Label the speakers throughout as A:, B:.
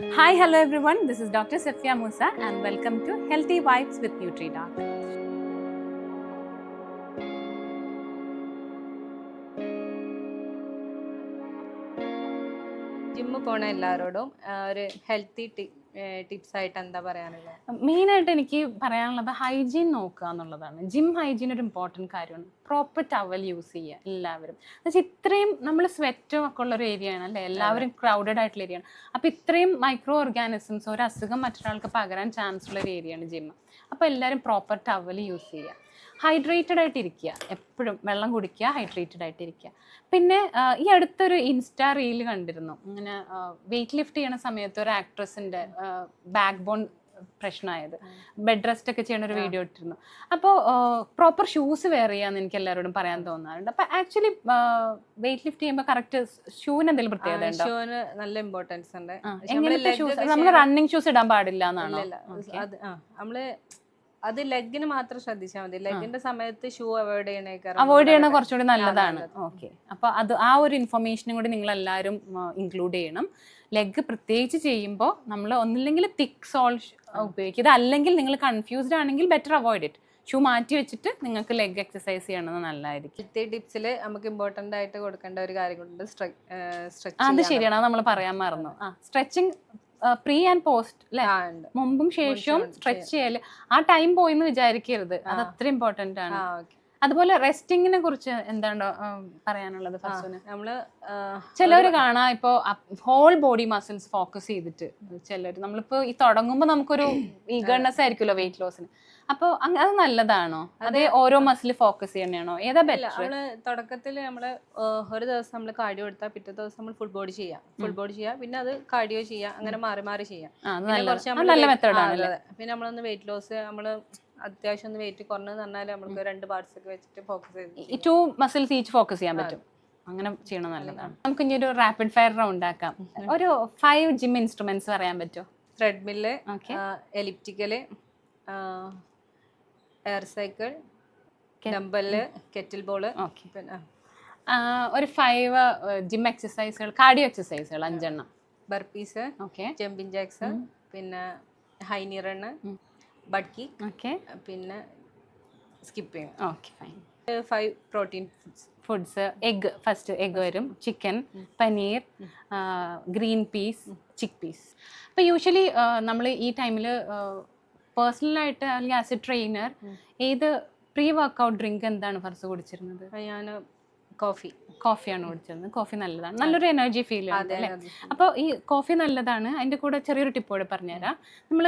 A: Hi, hello everyone. This is Dr. Musa Musa and welcome to Healthy Vibes with doctor
B: gym പോണ എല്ലാവരോടും ഒരു healthy tips ആയിട്ട് എന്താ പറയാനുള്ളത്
A: മെയിനായിട്ട് എനിക്ക് പറയാനുള്ളത് ഹൈജീൻ നോക്കുക എന്നുള്ളതാണ് ജിം ഹൈജീൻ ഒരു ഇമ്പോർട്ടന്റ് കാര്യമാണ് പ്രോപ്പർ ടവൽ യൂസ് ചെയ്യുക എല്ലാവരും. എന്നുവെച്ചാൽ ഇത്രയും നമ്മൾ സ്വെറ്റും ഒക്കെ ഉള്ള ഒരു ഏരിയ ആണ് അല്ലേ? എല്ലാവരും ക്രൗഡഡ് ആയിട്ടുള്ള ഏരിയ ആണ്. അപ്പോൾ ഇത്രയും മൈക്രോ ഓർഗാനിസംസ് ഒരു അസുഖം മറ്റൊരാൾക്ക് പകരാൻ ചാൻസ് ഉള്ള ഒരു ഏരിയ ആണ് ജിം അപ്പോൾ എല്ലാവരും പ്രോപ്പർ ടവൽ യൂസ് ചെയ്യുക. ഹൈഡ്രേറ്റഡ് ആയിട്ട് ഇരിക്കുക. എപ്പോഴും വെള്ളം കുടിക്കുക ഹൈഡ്രേറ്റഡ് ആയിട്ട് ഇരിക്കുക. പിന്നെ ഈ അടുത്തൊരു ഇൻസ്റ്റാ റീൽ കണ്ടിരുന്നു. ഇങ്ങനെ വെയിറ്റ് ലിഫ്റ്റ് ചെയ്യണ സമയത്ത് ഒരു ആക്ട്രസിന്റെ ബാക്ക് ബോൺ പ്രശ്നമായത്. ബെഡ് റെസ്റ്റ് ഒക്കെ ചെയ്യണ ഒരു വീഡിയോ ഇട്ടിരുന്നു. അപ്പോൾ പ്രോപ്പർ ഷൂസ് വെയർ ചെയ്യാന്ന് എനിക്ക് എല്ലാവരോടും പറയാൻ തോന്നാറുണ്ട്. അപ്പൊ ആക്ച്വലി വെയിറ്റ് ലിഫ്റ്റ് ചെയ്യുമ്പോൾ കറക്റ്റ് ഷൂവിന് എന്തെങ്കിലും പ്രത്യേകത
B: ഷൂന് നല്ല ഇമ്പോർട്ടൻസ് ഉണ്ട്.
A: എങ്ങനത്തെ ഷൂസ് നമ്മൾ റണ്ണിങ് ഷൂസ് ഇടാൻ പാടില്ല എന്നാണ്? നമ്മൾ
B: അത് ലെഗിന് മാത്രം ശ്രദ്ധിച്ചാൽ മതി. ലെഗിന്റെ സമയത്ത് ഷൂ അവോയ്ഡ് ചെയ്യണേക്കാരം
A: അവോയ്ഡ് ചെയ്യണത് കുറച്ചുകൂടി നല്ലതാണ്. ഓക്കെ അപ്പൊ അത് ആ ഒരു ഇൻഫർമേഷനും കൂടി നിങ്ങൾ എല്ലാവരും ഇൻക്ലൂഡ് ചെയ്യണം. ലെഗ് പ്രത്യേകിച്ച് ചെയ്യുമ്പോൾ നമ്മൾ ഒന്നില്ലെങ്കിൽ തിക്ക് സോൾ ഉപയോഗിക്കുക. ഇത് അല്ലെങ്കിൽ നിങ്ങൾ കൺഫ്യൂസ്ഡ് ആണെങ്കിൽ ബെറ്റർ അവോയ്ഡ് ഇറ്റ് ഷൂ മാറ്റി വെച്ചിട്ട് നിങ്ങൾക്ക് ലെഗ് എക്സസൈസ് ചെയ്യണത് നല്ലതായിരിക്കും.
B: ഹെൽത്തി ടിപ്സിൽ നമുക്ക് ഇമ്പോർട്ടന്റ് ആയിട്ട് കൊടുക്കേണ്ട ഒരു കാര്യം
A: അത്
B: സ്ട്രെച്ച്
A: ശരിയാണ്. നമ്മൾ പറയാൻ മറന്നു. ആ സ്ട്രെച്ചിങ് പ്രീ ആൻഡ് പോസ്റ്റ് അല്ലെ മുമ്പും ശേഷവും സ്ട്രെച്ച് ചെയ്യൽ. ആ ടൈം പോയിന്ന് വിചാരിക്കരുത്. അത് അത്ര ഇമ്പോർട്ടന്റ് ആണ്.
B: ഓക്കെ.
A: അതുപോലെ റെസ്റ്റിങ്ങിനെ കുറിച്ച് എന്താണ് പറയാനുള്ളത് ഫസ്റ്റിന്
B: നമ്മൾ
A: ചിലർ കാണാം ഇപ്പോ ഹോൾ ബോഡി മസിൽസ് ഫോക്കസ് ചെയ്തിട്ട് ചിലർ നമ്മളിപ്പോ ഈ തുടങ്ങുമ്പോൾ നമുക്കൊരു ഈഗർനെസ് ആയിരിക്കുമല്ലോ വെയിറ്റ് ലോസിന് അപ്പോൾ അത് നല്ലതാണോ? അതേ ഓരോ മസിൽ ഫോക്കസ് ചെയ്യണോ ഏതാ ബെറ്റർ
B: നമ്മൾ തുടക്കത്തിൽ നമ്മൾ ഒരു ദിവസം നമ്മൾ കാർഡിയോ എടുത്താൽ പിറ്റേ ദിവസം നമ്മൾ ഫുൾ ബോഡി ചെയ്യാം. ഫുൾ ബോഡി ചെയ്യാം. പിന്നെ അത് കാർഡിയോ ചെയ്യാം. അങ്ങനെ മാറി മാറി ചെയ്യാം. കുറച്ച്. പിന്നെ നമ്മളൊന്ന് വെയിറ്റ് ലോസ് നമ്മൾ അത്യാവശ്യം ഒന്ന് വെയിറ്റ് കുറഞ്ഞെന്ന് പറഞ്ഞാൽ നമുക്ക് രണ്ട് പാർട്സ് ഒക്കെ വെച്ചിട്ട് ഫോക്കസ് ചെയ്ത്
A: ടു മസിൽസ് ഈച്ച് ഫോക്കസ് ചെയ്യാൻ പറ്റും. അങ്ങനെ ചെയ്യണം നല്ലതാണ്. നമുക്ക് ഇനി ഒരു റാപ്പിഡ് ഫയർ റൗണ്ട് ആക്കാം. ഒരു ഫൈവ് ജിം ഇൻസ്ട്രുമെന്റ്സ് പറയാൻ പറ്റുമോ?
B: Treadmill
A: okay
B: elliptical air cycle dumbbell kettle ball
A: okay
B: പിന്നെ
A: ഒരു ഫൈവ് ജിം എക്സസൈസുകൾ കാർഡിയോ എക്സസൈസുകൾ അഞ്ചെണ്ണം.
B: ബർപ്പീസ്
A: ഓക്കെ
B: ജമ്പിങ് ജാക്സ് പിന്നെ high knee run butt kick
A: okay.
B: പിന്നെ സ്കിപ്പ് ചെയ്യും.
A: Okay fine.
B: Five protein foods.
A: Egg first egg വരും. Chicken paneer green peas chickpeas. അപ്പോൾ യൂഷ്വലി നമ്മൾ ഈ ടൈമിൽ പേഴ്സണലായിട്ട് അല്ലെങ്കിൽ ആസ് എ ട്രെയിനർ ഏത് പ്രീ വർക്കൗട്ട് ഡ്രിങ്ക് എന്താണ് ഫസ്റ്റ് കുടിച്ചിരുന്നത്?
B: ഞാൻ കോഫി.
A: കോഫിയാണ് കുടിച്ചത്. കോഫി നല്ലതാണ്. നല്ലൊരു എനർജി ഫീൽ അല്ലേ. അപ്പോൾ ഈ കോഫി നല്ലതാണ്. അതിന്റെ കൂടെ ചെറിയൊരു ടിപ്പ് കൂടെ പറഞ്ഞുതരാം. നമ്മൾ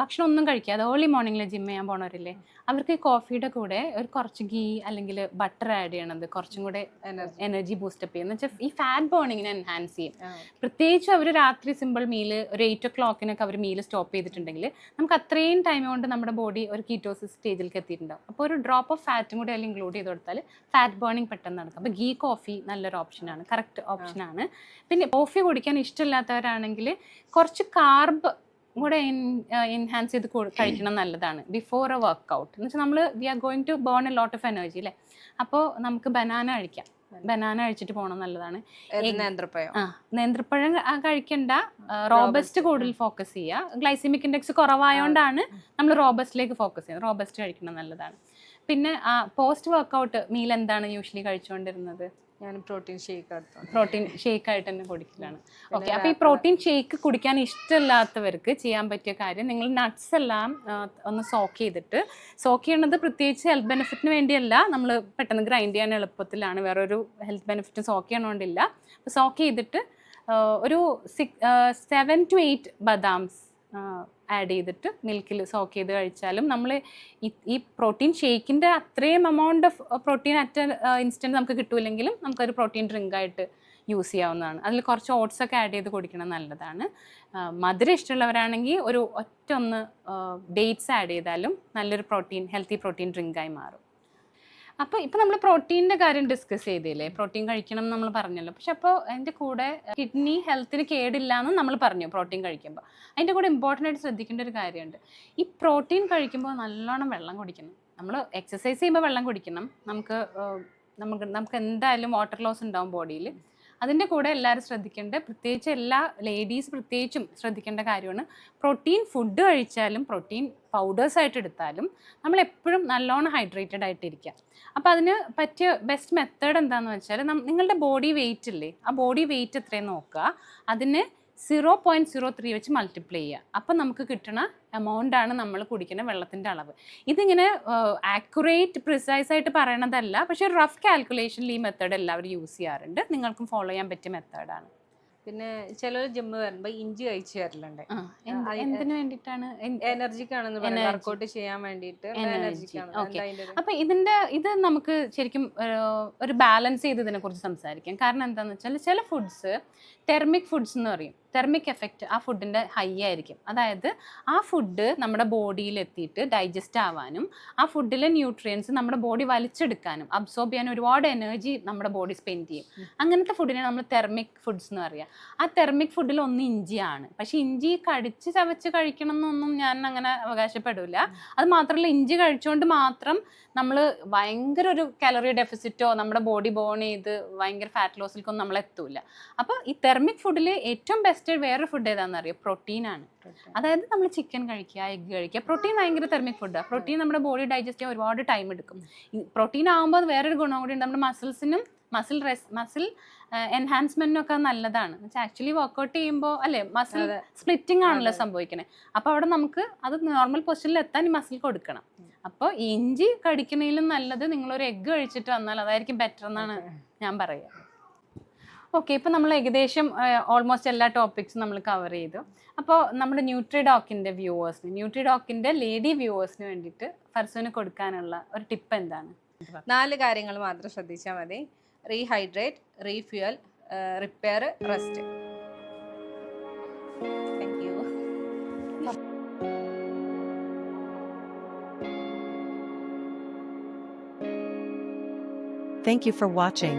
A: ഭക്ഷണം ഒന്നും കഴിക്കാതെ ഏർലി മോർണിംഗിൽ ജിം ചെയ്യാൻ പോണവരില്ലേ അവർക്ക് ഈ കോഫിയുടെ കൂടെ ഒരു കുറച്ച് ഗീ അല്ലെങ്കിൽ ബട്ടർ ആഡ് ചെയ്യണത് കുറച്ചും കൂടെ. എനർജി ബൂസ്റ്റപ്പ് ചെയ്യും എന്ന് വെച്ചാൽ ഈ ഫാറ്റ് ബേണിങ്ങിനെ എൻഹാൻസ് ചെയ്യും. പ്രത്യേകിച്ച് അവർ രാത്രി സിമ്പിൾ മീൽ ഒരു എയ്റ്റ് ഒ ക്ലോക്കിനൊക്കെ അവർ മീൽ സ്റ്റോപ്പ് ചെയ്തിട്ടുണ്ടെങ്കിൽ നമുക്ക് അത്രയും ടൈം കൊണ്ട് നമ്മുടെ ബോഡി ഒരു കീറ്റോസിസ് സ്റ്റേജിലേക്ക് എത്തിയിട്ടുണ്ടാവും. അപ്പോൾ ഒരു ഡ്രോപ്പ് ഓഫ് ഫാറ്റും കൂടി അതിൽ ഇൻക്ലൂഡ് ചെയ്ത് കൊടുത്താൽ ഫാറ്റ് ബേണിംഗ് പെട്ടെന്ന് നടക്കും. അപ്പോൾ ഗീ കോഫി നല്ലൊരു ഓപ്ഷനാണ് കറക്റ്റ് ഓപ്ഷനാണ് പിന്നെ കോഫി കുടിക്കാൻ ഇഷ്ടമില്ലാത്തവരാണെങ്കിൽ കുറച്ച് കാർബ് കൂടെ എൻഹാൻസ് ചെയ്ത് കഴിക്കണം നല്ലതാണ്. ബിഫോർ എ വർക്കൗട്ട് എന്ന് വെച്ചാൽ നമ്മൾ we are going to burn a lot of energy അല്ലേ അപ്പോൾ നമുക്ക് ബനാന കഴിക്കാം. ബനാന കഴിച്ചിട്ട് പോകണം നല്ലതാണ്.
B: നേന്ത്രപ്പഴം?
A: ആ നേന്ത്രപ്പഴം കഴിക്കണ്ട. റോബസ്റ്റ് കൂടുതൽ ഫോക്കസ് ചെയ്യുക ഗ്ലൈസിമിക് ഇൻഡെക്സ് കുറവായതുകൊണ്ടാണ് നമ്മൾ റോബസ്റ്റിലേക്ക് ഫോക്കസ് ചെയ്യുന്നത്. റോബസ്റ്റ് കഴിക്കണം നല്ലതാണ്. പിന്നെ പോസ്റ്റ് വർക്കൗട്ട് മീൽ എന്താണ് യൂഷ്വലി കഴിച്ചുകൊണ്ടിരുന്നത്
B: ഞാൻ പ്രോട്ടീൻ ഷേക്ക്
A: പ്രോട്ടീൻ ഷേക്ക് ആയിട്ട് തന്നെ കുടിക്കലാണ്. ഓക്കെ അപ്പോൾ ഈ പ്രോട്ടീൻ ഷേക്ക് കുടിക്കാൻ ഇഷ്ടമില്ലാത്തവർക്ക് ചെയ്യാൻ പറ്റിയ കാര്യം നിങ്ങൾ നട്ട്സ് എല്ലാം ഒന്ന് സോക്ക് ചെയ്തിട്ട് സോക്ക് ചെയ്യണത് പ്രത്യേകിച്ച് ഹെൽത്ത് ബെനിഫിറ്റിന് വേണ്ടിയല്ല. നമ്മൾ പെട്ടെന്ന് ഗ്രൈൻഡ് ചെയ്യാൻ എളുപ്പത്തിലാണ്. വേറൊരു ഹെൽത്ത് ബെനിഫിറ്റ് സോക്ക് ചെയ്യണോണ്ടില്ല. അപ്പോൾ സോക്ക് ചെയ്തിട്ട് ഒരു സിക്സ് സെവൻ ടു എയ്റ്റ് ബദാംസ് ആഡ് ചെയ്തിട്ട് മിൽക്കിൽ സോക്ക് ചെയ്ത് കഴിച്ചാലും നമ്മൾ ഈ പ്രോട്ടീൻ ഷേക്കിന്റെ അത്രയും amount of protein at instant നമുക്ക് കിട്ടൂലെങ്കിലും നമുക്കൊരു പ്രോട്ടീൻ ഡ്രിങ്ക് ആയിട്ട് യൂസ് ചെയ്യാവുന്നതാണ്. അതിൽ കുറച്ച് ഓട്സ് ഒക്കെ ആഡ് ചെയ്ത് കുടിക്കണം നല്ലതാണ്. മധുരം ഇഷ്ടമുള്ളവരാണെങ്കിൽ ഒരു ഒറ്റ ഒന്ന് ഡേറ്റ്സ് ആഡ് ചെയ്താലും നല്ലൊരു പ്രോട്ടീൻ ഹെൽത്തി പ്രോട്ടീൻ ഡ്രിങ്കായി മാറും. അപ്പോൾ ഇപ്പോൾ നമ്മൾ പ്രോട്ടീന്റെ കാര്യം ഡിസ്കസ് ചെയ്തില്ലേ? പ്രോട്ടീൻ കഴിക്കണം നമ്മൾ പറഞ്ഞല്ലോ. പക്ഷെ അപ്പോൾ അതിന്റെ കൂടെ കിഡ്നി ഹെൽത്തിന് കേടില്ല എന്ന് നമ്മൾ പറഞ്ഞു പ്രോട്ടീൻ കഴിക്കുമ്പോൾ അതിന്റെ കൂടെ ഇമ്പോർട്ടന്റ് ആയിട്ട് ശ്രദ്ധിക്കേണ്ട ഒരു കാര്യമുണ്ട്. ഈ പ്രോട്ടീൻ കഴിക്കുമ്പോൾ നല്ലോണം വെള്ളം കുടിക്കണം. നമ്മൾ എക്സസൈസ് ചെയ്യുമ്പോൾ വെള്ളം കുടിക്കണം. നമുക്ക് നമുക്ക് നമുക്ക് എന്തായാലും വാട്ടർ ലോസ് ഉണ്ടാവും ബോഡിയിൽ അതിന്റെ കൂടെ എല്ലാവരും ശ്രദ്ധിക്കേണ്ട പ്രത്യേകിച്ച് എല്ലാ ലേഡീസ് പ്രത്യേകിച്ചും ശ്രദ്ധിക്കേണ്ട കാര്യമാണ്. പ്രോട്ടീൻ ഫുഡ് കഴിച്ചാലും പ്രോട്ടീൻ പൗഡേഴ്സ് ആയിട്ട് എടുത്താലും നമ്മൾ എപ്പോഴും നല്ലോണം ഹൈഡ്രേറ്റഡ് ആയിട്ടിരിക്കുക. അപ്പോൾ അതിന് പറ്റിയ ബെസ്റ്റ് മെത്തേഡ് എന്താണെന്ന് വെച്ചാൽ നിങ്ങളുടെ ബോഡി വെയിറ്റ് ഇല്ലേ? ആ ബോഡി വെയിറ്റ് എത്രയും നോക്കുക. അതിന് സീറോ പോയിന്റ് സീറോ ത്രീ വെച്ച് മൾട്ടിപ്ലൈ ചെയ്യുക. അപ്പം നമുക്ക് കിട്ടുന്ന എമൗണ്ട് ആണ് നമ്മൾ കുടിക്കുന്ന വെള്ളത്തിന്റെ അളവ്. ഇതിങ്ങനെ ആക്യുറേറ്റ് പ്രിസൈസ് ആയിട്ട് പറയണതല്ല. പക്ഷേ റഫ് കാൽക്കുലേഷനിൽ ഈ മെത്തേഡ് എല്ലാവരും യൂസ് ചെയ്യാറുണ്ട്. നിങ്ങൾക്കും ഫോളോ ചെയ്യാൻ പറ്റിയ മെത്തേഡാണ്
B: പിന്നെ ചിലർ ജിമ്മ് വരുമ്പോൾ ഇഞ്ചി കഴിച്ചു വരലുണ്ട്.
A: എന്തിനു വേണ്ടിയിട്ടാണ്?
B: എനർജിക്കാണെന്ന്
A: Energy.
B: വർക്കൗട്ട് ചെയ്യാൻ വേണ്ടിയിട്ട്.
A: അപ്പൊ ഇതിന്റെ ഇത് നമുക്ക് ശരിക്കും ഒരു ഒരു ബാലൻസ് ചെയ്ത് ഇതിനെ കുറിച്ച് സംസാരിക്കാം. കാരണം എന്താണെന്ന് വെച്ചാൽ ചില ഫുഡ്സ് തെർമിക് ഫുഡ്സ് എന്ന് പറയും. തെർമിക് എഫക്റ്റ് ആ ഫുഡിന്റെ ഹൈ ആയിരിക്കും. അതായത് ആ ഫുഡ് നമ്മുടെ ബോഡിയിൽ എത്തിയിട്ട് ഡൈജസ്റ്റ് ആവാനും ആ ഫുഡിലെ ന്യൂട്രിയൻസ് നമ്മുടെ ബോഡി വലിച്ചെടുക്കാനും അബ്സോർബ് ചെയ്യാൻ ഒരുപാട് എനർജി നമ്മുടെ ബോഡി സ്പെൻഡ് ചെയ്യും. അങ്ങനത്തെ ഫുഡിനെ നമ്മൾ തെർമിക് ഫുഡ്സ് എന്ന് പറയുക ആ തെർമിക് ഫുഡിൽ ഒന്ന് ഇഞ്ചിയാണ് പക്ഷേ ഇഞ്ചി കടിച്ച് ചവച്ച് കഴിക്കണം എന്നൊന്നും ഞാൻ അങ്ങനെ അവകാശപ്പെടില്ല അത് മാത്രമല്ല ഇഞ്ചി കഴിച്ചുകൊണ്ട് മാത്രം നമ്മൾ ഭയങ്കര ഒരു കാലറി ഡെഫിസിറ്റോ നമ്മുടെ ബോഡി ബോൺ ചെയ്ത് ഭയങ്കര ഫാറ്റ് ലോസിലേക്കൊന്നും നമ്മൾ എത്തൂല അപ്പോൾ ഈ തെർമിക് ഫുഡിൽ ഏറ്റവും ബെസ്റ്റ് വേറെ ഫുഡ് ഏതാണെന്ന് അറിയോ? പ്രോട്ടീനാണ് അതായത് നമ്മൾ ചിക്കൻ കഴിക്കുക എഗ്ഗ് കഴിക്കുക. പ്രോട്ടീൻ ഭയങ്കര തെർമിക് ഫുഡാണ് പ്രോട്ടീൻ നമ്മുടെ ബോഡി ഡൈജസ്റ്റ് ചെയ്യാൻ ഒരുപാട് ടൈം എടുക്കും. പ്രോട്ടീൻ ആകുമ്പോൾ വേറൊരു ഗുണം കൂടി ഉണ്ട്. നമ്മുടെ മസിൽസിനും മസിൽ റെസ് മസിൽ എൻഹാൻസ്മെന്റിനും ഒക്കെ നല്ലതാണ്. ആക്ച്വലി വർക്കൗട്ട് ചെയ്യുമ്പോൾ അല്ലെ മസിൽ
B: അതെ.
A: സ്പ്ലിറ്റിംഗ് ആണല്ലോ സംഭവിക്കുന്നത് അപ്പോൾ അവിടെ നമുക്ക് അത് നോർമൽ പൊസിഷനിൽ എത്താൻ ഈ മസിൽ കൊടുക്കണം. അപ്പോൾ ഇഞ്ചി കടിക്കണേലും നല്ലത് നിങ്ങളൊരു എഗ്ഗ് കഴിച്ചിട്ട് വന്നാൽ അതായിരിക്കും ബെറ്റർ എന്നാണ് ഞാൻ പറയുക ഓക്കെ ഇപ്പം നമ്മൾ ഏകദേശം ഓൾമോസ്റ്റ് എല്ലാ ടോപ്പിക്സും നമ്മൾ കവർ ചെയ്തു. അപ്പോൾ നമ്മുടെ ന്യൂട്രി ഡോക്കിന്റെ വ്യൂവേഴ്സിന് ന്യൂട്രി ഡോക്കിന്റെ ലേഡി വ്യൂവേഴ്സിന് വേണ്ടിയിട്ട് ഫർസുവിന് കൊടുക്കാനുള്ള ഒരു ടിപ്പ് എന്താണ്?
B: നാല് കാര്യങ്ങൾ മാത്രം ശ്രദ്ധിച്ചാൽ മതി. Rehydrate refuel repair rest thank you
C: Thank you for watching.